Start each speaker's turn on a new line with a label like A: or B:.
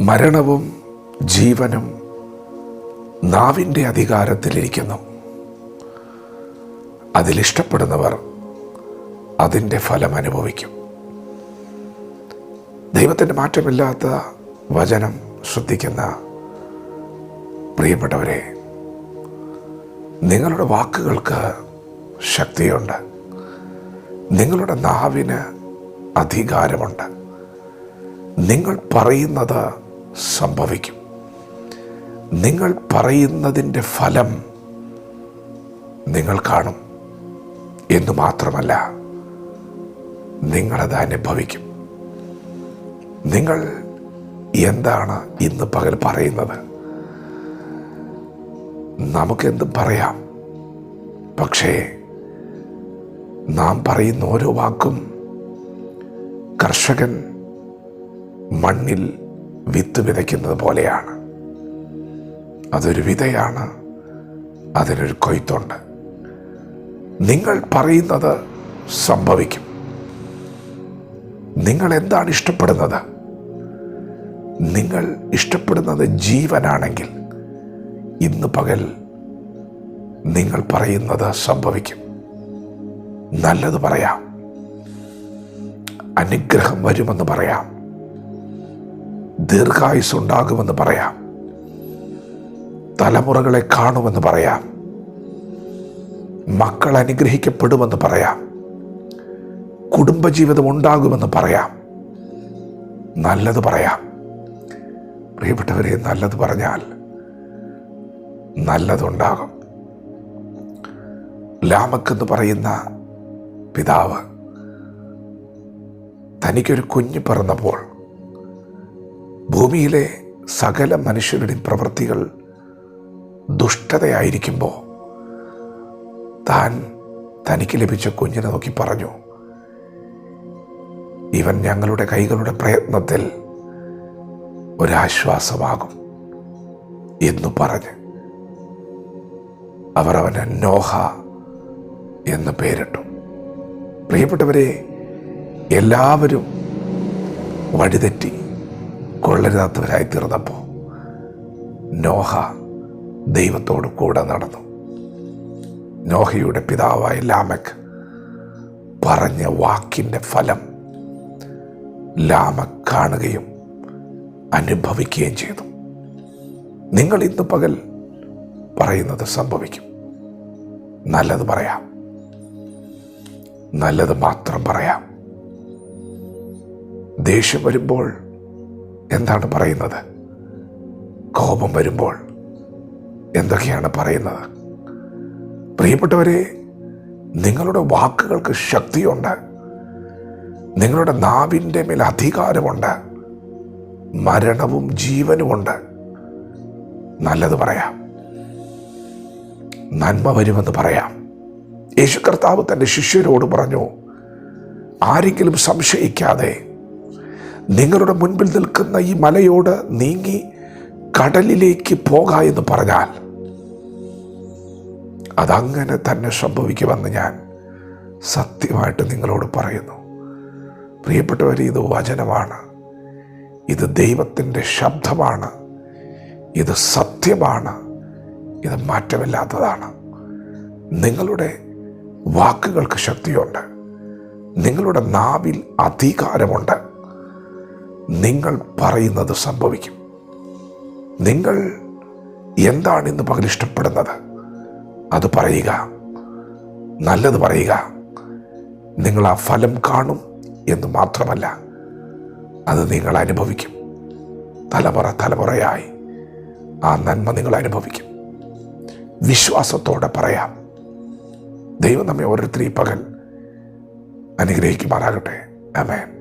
A: മരണവും ജീവനും നാവിന്റെ അധികാരത്തിലിരിക്കുന്നു. അതിലിഷ്ടപ്പെടുന്നവർ അതിന്റെ ഫലം അനുഭവിക്കും. ദൈവത്തിന്റെ മാറ്റമില്ലാത്ത വചനം ശ്രദ്ധിക്കുന്ന പ്രിയപ്പെട്ടവരെ നിങ്ങളുടെ വാക്കുകൾക്ക് ശക്തിയുണ്ട്. നിങ്ങളുടെ നാവിന് അധികാരമുണ്ട്. നിങ്ങൾ പറയുന്നത് സംഭവിക്കും. നിങ്ങൾ പറയുന്നതിന്റെ ഫലം നിങ്ങൾ കാണും. എന്നു മാത്രമല്ല നിങ്ങളത് അനുഭവിക്കും. നിങ്ങൾ എന്താണ് ഇന്ന് പകൽ പറയുന്നത്? നമുക്കെന്തും പറയാം? പക്ഷേ നാം പറയുന്ന ഓരോ വാക്കും കർഷകൻ മണ്ണിൽ വിത്ത് വിതയ്ക്കുന്നത് പോലെയാണ്. അതൊരു വിതയാണ്. അതിനൊരു കൊയ്ത്തുണ്ട്. നിങ്ങൾ പറയുന്നത് സംഭവിക്കും. നിങ്ങൾ എന്താണ് ഇഷ്ടപ്പെടുന്നത്? നിങ്ങൾ ഇഷ്ടപ്പെടുന്നത് ജീവനാണെങ്കിൽ ഇന്ന് പകൽ നിങ്ങൾ പറയുന്നത് സംഭവിക്കും. നല്ലത് പറയാം. അനുഗ്രഹം വരുമെന്ന് പറയാം. ദീർഘായുസ് ഉണ്ടാകുമെന്ന് പറയാം. തലമുറകളെ കാണുമെന്ന് പറയാം. മക്കൾ അനുഗ്രഹിക്കപ്പെടുമെന്ന് പറയാം. കുടുംബജീവിതം ഉണ്ടാകുമെന്ന് പറയാം. നല്ലത് പറയാം. പ്രിയപ്പെട്ടവരെ നല്ലത് പറഞ്ഞാൽ നല്ലതുണ്ടാകും. ലാമക്കെന്ന് പറയുന്ന പിതാവ് തനിക്കൊരു കുഞ്ഞ് പിറന്നപ്പോൾ ഭൂമിയിലെ സകല മനുഷ്യരുടെയും പ്രവൃത്തികൾ ദുഷ്ടതയായിരിക്കുമ്പോൾ താൻ തനിക്ക് ലഭിച്ച കുഞ്ഞിനെ നോക്കി പറഞ്ഞു ഇവൻ ഞങ്ങളുടെ കൈകളുടെ പ്രയത്നത്തിൽ ഒരാശ്വാസമാകും എന്ന് പറഞ്ഞ് അവർ അവന് നോഹ എന്ന് പേരിട്ടു. പ്രിയപ്പെട്ടവരെ എല്ലാവരും വഴിതെറ്റി കൊള്ളരുതാത്തവരായി തീർന്നപ്പോൾ നോഹ ദൈവത്തോട് കൂടെ നടന്നു. നോഹയുടെ പിതാവായ ലാമക് പറഞ്ഞ വാക്കിന്റെ ഫലം ലാമക് കാണുകയും അനുഭവിക്കുകയും ചെയ്തു. നിങ്ങൾ ഇന്ന് പകൽ പറയുന്നത് സംഭവിക്കും. നല്ലത് പറയാം. നല്ലത് മാത്രം പറയാം. ദേഷ്യം വരുമ്പോൾ എന്താണ് പറയുന്നത്? കോപം വരുമ്പോൾ എന്തൊക്കെയാണ് പറയുന്നത്? പ്രിയപ്പെട്ടവരെ നിങ്ങളുടെ വാക്കുകൾക്ക് ശക്തിയുണ്ട്. നിങ്ങളുടെ നാവിന്റെ മേൽ അധികാരമുണ്ട്. മരണവും ജീവനുമുണ്ട്. നല്ലത് പറയാം. നന്മ വരുമെന്ന് പറയാം. യേശു കർത്താവ് തന്റെ ശിഷ്യരോട് പറഞ്ഞു ആരെങ്കിലും സംശയിക്കാതെ നിങ്ങളുടെ മുൻപിൽ നിൽക്കുന്ന ഈ മലയോട് നീങ്ങി കടലിലേക്ക് പോക എന്ന് പറഞ്ഞാൽ അതങ്ങനെ തന്നെ സംഭവിക്കുമെന്ന് ഞാൻ സത്യമായിട്ട് നിങ്ങളോട് പറയുന്നു. പ്രിയപ്പെട്ടവർ ഇത് വചനമാണ്. ഇത് ദൈവത്തിന്റെ ശബ്ദമാണ്. ഇത് സത്യമാണ്. ഇത് മാറ്റമില്ലാത്തതാണ്. നിങ്ങളുടെ വാക്കുകൾക്ക് ശക്തിയുണ്ട്. നിങ്ങളുടെ നാവിൽ അധികാരമുണ്ട്. നിങ്ങൾ പറയുന്നത് സംഭവിക്കും. നിങ്ങൾ എന്താണ് ഇന്ന് പകൽ ഇഷ്ടപ്പെടുന്നത്? അത് പറയുക. നല്ലത് പറയുക. നിങ്ങൾ ആ ഫലം കാണും എന്ന് മാത്രമല്ല അത് നിങ്ങൾ അനുഭവിക്കും. തലമുറ തലമുറയായി ആ നന്മ നിങ്ങൾ അനുഭവിക്കും. വിശ്വാസത്തോടെ പറയാം. ദൈവം നമ്മെ ഓരോരുത്തരെയും പകൽ അനുഗ്രഹിക്കുമാറാകട്ടെ. അമേൻ